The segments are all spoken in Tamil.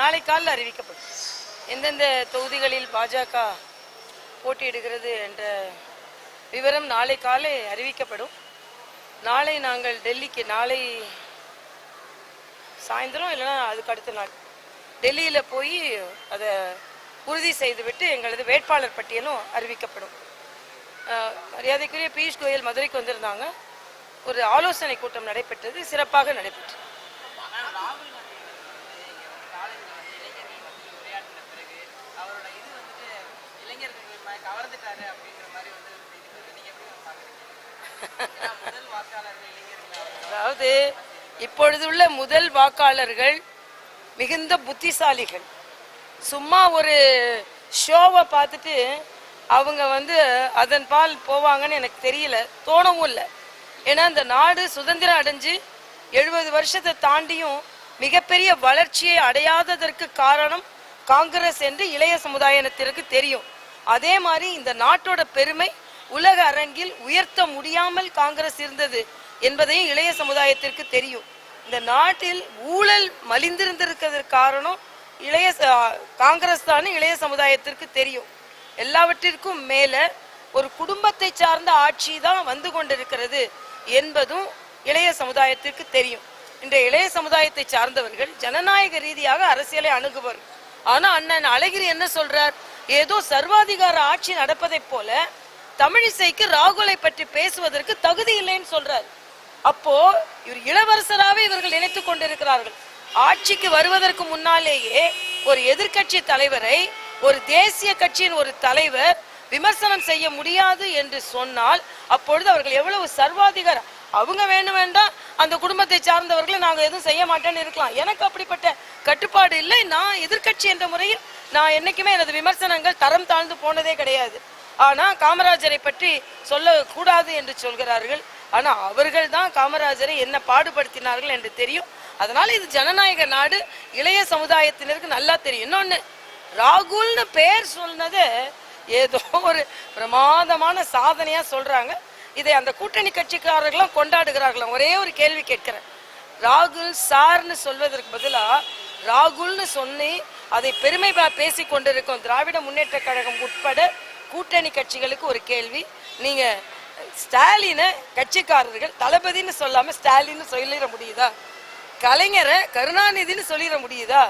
நாளை காலையில் அறிவிக்கப்படும். எந்தெந்த தொகுதிகளில் பாஜக போட்டியிடுகிறது என்ற விவரம் நாளை காலை அறிவிக்கப்படும். நாளை நாங்கள் டெல்லிக்கு நாளை சாயந்தரம் இல்லைன்னா அதுக்கு அடுத்த நாள். டெல்லியில் போய் அதை உறுதி செய்துவிட்டு எங்களது வேட்பாளர் பட்டியலும் அறிவிக்கப்படும். மரியாதைக்குரிய பியூஷ் கோயல் மதுரைக்கு வந்திருந்தாங்க. ஒரு ஆலோசனை கூட்டம் நடைபெற்றது சிறப்பாக நடைபெற்றது ஆனால் ராகுல் காந்தி வந்து இங்க வந்து காலேஜ்ல வந்து இளைஞர்கள் மத்தியில் உரையாற்றின பிறகு அவரோட இது வந்துட்டு இளைஞர்கள் ம- கவர்ந்துட்டாரு அப்படின்ற மாதிரி வந்து அதாவது இப்பொழுது உள்ள முதல் வாக்காளர்கள் முதல் வாக்காளர்கள் மிகுந்த புத்திசாலிகள். சும்மா ஒரு ஷோவை பார்த்துட்டு அவங்க வந்து அதன் பால் போவாங்கன்னு எனக்கு தெரியல தோணவும் இல்லை. ஏன்னா இந்த நாடு சுதந்திரம் அடைஞ்சு எழுபது வருஷத்தை தாண்டியும் மிகப்பெரிய வளர்ச்சியை அடையாததற்கு காரணம் காங்கிரஸ் என்று இளைய சமுதாயத்திற்கு தெரியும். அதே மாதிரி இந்த நாட்டோட பெருமை உலக அரங்கில் உயர்த்த முடியாமல் காங்கிரஸ் இருந்தது என்பதையும் இளைய சமுதாயத்திற்கு தெரியும். இந்த நாட்டில் ஊழல் மலிந்திருந்திருக்கிறதுக்கு காரணம் இளைய காங்கிரஸ் தான் இளைய சமுதாயத்திற்கு தெரியும். எல்லாவற்றிற்கும் மேல ஒரு குடும்பத்தை சார்ந்த ஆட்சி தான் வந்து கொண்டிருக்கிறது என்பதும் இளைய சமுதாயத்திற்கு தெரியும். இன்றைய இளைய சமுதாயத்தை சார்ந்தவர்கள் ஜனநாயக ரீதியாக அரசியலை அணுகுவர் ஆனா அண்ணன் அழகிரி என்ன சொல்றார்? ஏதோ சர்வாதிகார ஆட்சி நடப்பதைப் போல தமிழிசைக்கு ராகுலை பற்றி பேசுவதற்கு தகுதி இல்லைன்னு சொல்றார். அப்போ இவர் இளவரசராகவே இவர்கள் நினைத்துக் கொண்டிருக்கிறார்கள். ஆட்சிக்கு வருவதற்கு முன்னாலேயே ஒரு எதிர்க்கட்சி தலைவரை ஒரு தேசிய கட்சியின் ஒரு தலைவர் விமர்சனம் செய்ய முடியாது என்று சொன்னால் அப்பொழுது அவர்கள் எவ்வளவு சர்வாதிகார அவங்க வேணும் வேண்டாம் அந்த குடும்பத்தை சார்ந்தவர்களை நாங்கள் எதுவும் செய்ய மாட்டேன்னு இருக்கலாம். எனக்கு அப்படிப்பட்ட கட்டுப்பாடு இல்லை. நான் எதிர்க்கட்சி என்ற முறையில் நான் என்னைக்குமே எனது விமர்சனங்கள் தரம் தாழ்ந்து போனதே கிடையாது. ஆனால் காமராஜரை பற்றி சொல்லக்கூடாது என்று சொல்கிறார்கள். ஆனால் அவர்கள் தான் காமராஜரை என்ன பாடுபடுத்தினார்கள் என்று தெரியும். அதனால் இது ஜனநாயக நாடு இளைய சமுதாயத்தினருக்கு நல்லா தெரியும். இன்னொன்று ராகுல்னு பேர் சொன்னது ஏதோ ஒரு பிரமாதமான சாதனையாக சொல்கிறாங்க இதை அந்த கூட்டணி கட்சிக்காரர்களும் கொண்டாடுகிறார்களாம் ஒரே ஒரு கேள்வி கேட்கிறேன். ராகுல் சார்னு சொல்வதற்கு பதிலாக ராகுல்னு சொல்லி அதை பெருமை பேசி கொண்டிருக்கும் திராவிட முன்னேற்ற கழகம் உட்பட கூட்டணி கட்சிகளுக்கு ஒரு கேள்வி. நீங்க ஸ்டாலினை கட்சிக்காரர்கள் தளபதின்னு சொல்லாம ஸ்டாலின்னு சொல்லிட முடியுதா? கலைஞரை கருணாநிதின்னு சொல்லிட முடியுதா?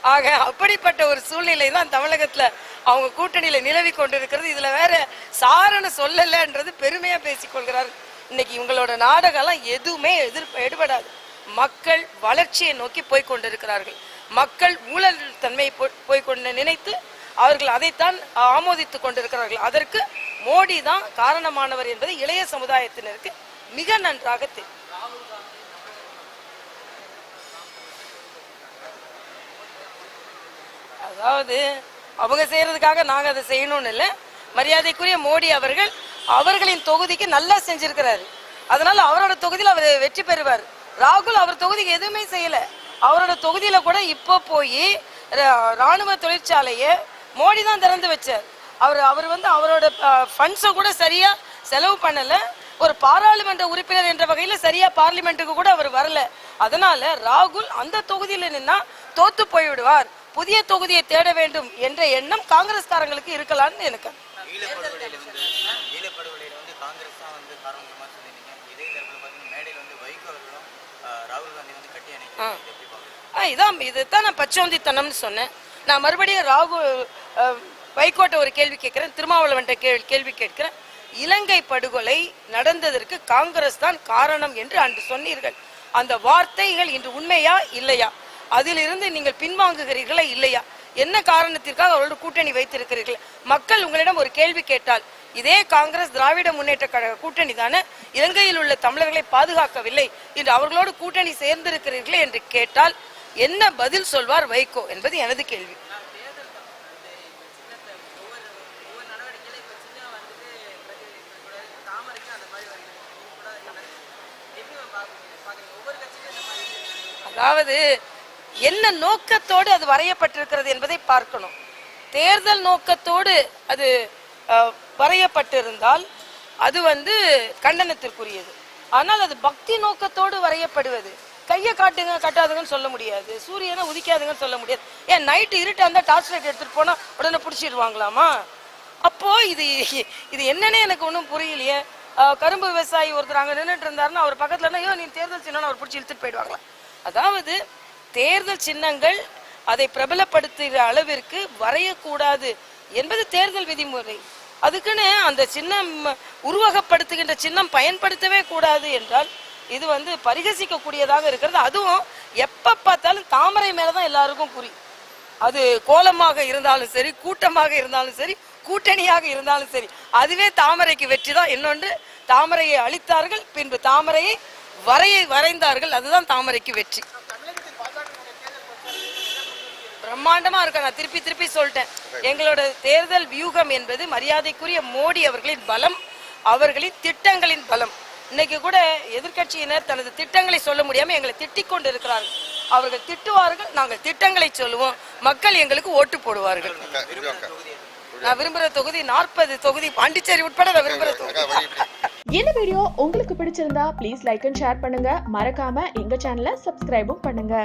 ஆக அப்படிப்பட்ட ஒரு சூழ்நிலை தான் தமிழகத்துல அவங்க கூட்டணியில நிலவி கொண்டிருக்கிறது. இதுல வேற சாரண சொல்லலன்றது பெருமையா பேசிக்கொள்கிறார். இன்னைக்கு இவங்களோட நாடகம்லாம் எதுவுமே எதிர்ப்பு எடுபடாது. மக்கள் வளர்ச்சியை நோக்கி போய் கொண்டிருக்கிறார்கள். மக்கள் ஊழல் தன்மையை போய்- கொண்டு நினைத்து அவர்கள் அதைத்தான் ஆமோதித்துக் கொண்டிருக்கிறார்கள். அதற்கு மோடி தான் காரணமானவர் என்பது இளைய சமுதாயத்தினருக்கு மிக நன்றாக தெரியும். அதாவது அவங்க செய்யறதுக்காக நாங்க அதை செய்யணும்னு இல்லை. மரியாதைக்குரிய மோடி அவர்கள் அவர்களின் தொகுதிக்கு நல்லா செஞ்சிருக்கிறாரு. அதனால அவரோட தொகுதியில் அவர் வெற்றி பெறுவார். ராகுல் அவர் தொகுதிக்கு எதுவுமே செய்யலை. அவரோட தொகுதியில கூட இப்போ போய் ராணுவ தொழிற்சாலையை மோடி தான் திறந்து வச்சார். அவர் அவர் வந்து அவரோட ஃபண்ட்ஸை கூட சரியா செலவு பண்ணல. ஒரு பாராளுமன்ற உறுப்பினர் என்ற வகையில சரியா பார்லிமெண்ட்டுக்கு கூட அவர் வரல. அதனால ராகுல் அந்த தொகுதியில நின்னா தோத்து போய்விடுவார். புதிய தொகுதியை தேட வேண்டும் என்ற எண்ணம் காங்கிரஸ்காரங்களுக்கு இருக்கலாம்னு எனக்கு ஈழப்படுகொலையில வந்து ஈழப்படுகொலையில வந்து காங்கிரஸ் தான் வந்து காரணமா சொல்லியிருந்தீங்க இதே தரப்புல பார்த்தீங்கன்னா மேடையில் வந்து வைகோ அவர்களும் ஆஹ், ராகுல் காந்தி வந்து கட்டி அணைக்கிறாங்க இதை எப்படி இதான் இதுதான் நான் பச்சோந்தித்தனம்னு சொன்னேன். நான் மறுபடியும் ராகு வைகோட்டை வைகோட்ட ஒரு கேள்வி கேட்கிறேன் திருமாவளவன்ட்ட கேள்வி கேள்வி கேட்கிறேன். இலங்கை படுகொலை நடந்ததற்கு காங்கிரஸ் தான் காரணம் என்று அன்று சொன்னீர்கள். அந்த வார்த்தைகள் இன்று உண்மையா இல்லையா? அதிலிருந்து நீங்கள் பின்வாங்குகிறீர்களா இல்லையா? என்ன காரணத்திற்காக அவர்களோட கூட்டணி வைத்திருக்கிறீர்கள்? மக்கள் உங்களிடம் ஒரு கேள்வி கேட்டால் இதே காங்கிரஸ் திராவிட முன்னேற்ற கழக கூட்டணி தானே? இலங்கையில் உள்ள தமிழர்களை பாதுகாக்கவில்லை. இன்று அவர்களோடு கூட்டணி சேர்ந்திருக்கிறீர்களே என்று கேட்டால் என்ன பதில் சொல்வார் வைகோ என்பது எனது கேள்வி. அதாவது என்ன நோக்கத்தோடு அது வரையப்பட்டிருக்கிறது என்பதை பார்க்கணும். தேர்தல் நோக்கத்தோடு அது வரையப்பட்டிருந்தால் அது வந்து கண்டனத்திற்குரியது. ஆனால் அது பக்தி நோக்கத்தோடு வரையப்படுவது. கையை காட்டுங்க கட்டாதுங்கன்னு சொல்ல முடியாது. சூரியனை உதிக்காதுங்கன்னு சொல்ல முடியாது. ஏன் நைட்டு இருட்டா இருந்தால் டார்ச் லைட் எடுத்துகிட்டு போனால் உடனே பிடிச்சிடுவாங்களாமா அப்போ இது இது என்னன்னே எனக்கு ஒன்றும் புரியலையே. கரும்பு விவசாயி ஒருத்தர் அங்கே நின்றுட்டு இருந்தாருன்னா அவர் பக்கத்துல ஐயோ நீ தேர்தல் சின்னம் அவர் பிடிச்சி இழுத்துட்டு போயிடுவாங்களா? அதாவது தேர்தல் சின்னங்கள் அதை பிரபலப்படுத்துகிற அளவிற்கு வரையக்கூடாது என்பது தேர்தல் விதிமுறை. அதுக்குன்னு அந்த சின்னம் உருவகப்படுத்துகின்ற சின்னம் பயன்படுத்தவே கூடாது என்றால் இது வந்து பரிகசிக்கக்கூடியதாக இருக்கிறது. அதுவும் எப்ப பார்த்தாலும் தாமரை மேலதான் எல்லாருக்கும் குறி. அது கோலமாக இருந்தாலும் சரி கூட்டமாக இருந்தாலும் சரி கூட்டணியாக இருந்தாலும் சரி அதுவே தாமரைக்கு வெற்றி தான் இன்னொன்று தாமரையை அழித்தார்கள் பின்பு தாமரையை வரையை வரைந்தார்கள் அதுதான் தாமரைக்கு வெற்றி. பிரம்மாண்டமா இருக்க நான் திருப்பி திருப்பி சொல்லிட்டேன். எங்களோட தேர்தல் வியூகம் என்பது மரியாதைக்குரிய மோடி அவர்களின் பலம் அவர்களின் திட்டங்களின் பலம். இன்னைக்கு கூட எதிர்க்கட்சியினர் தனது திட்டங்களை சொல்ல முடியாம எங்களை திட்டிக் கொண்டு இருக்கிறார்கள் அவர்கள் திட்டுவார்கள் நாங்கள் திட்டங்களை சொல்லுவோம். மக்கள் எங்களுக்கு ஓட்டு போடுவார்கள். நான் விரும்புற தொகுதி நாற்பது தொகுதி பாண்டிச்சேரி உட்பட நான் விரும்புற தொகுதி. இந்த வீடியோ உங்களுக்கு பிடிச்சிருந்தா ப்ளீஸ் லைக் அண்ட் ஷேர் பண்ணுங்க. மறக்காம எங்க சேனலை சப்ஸ்கிரைபும் பண்ணுங்க.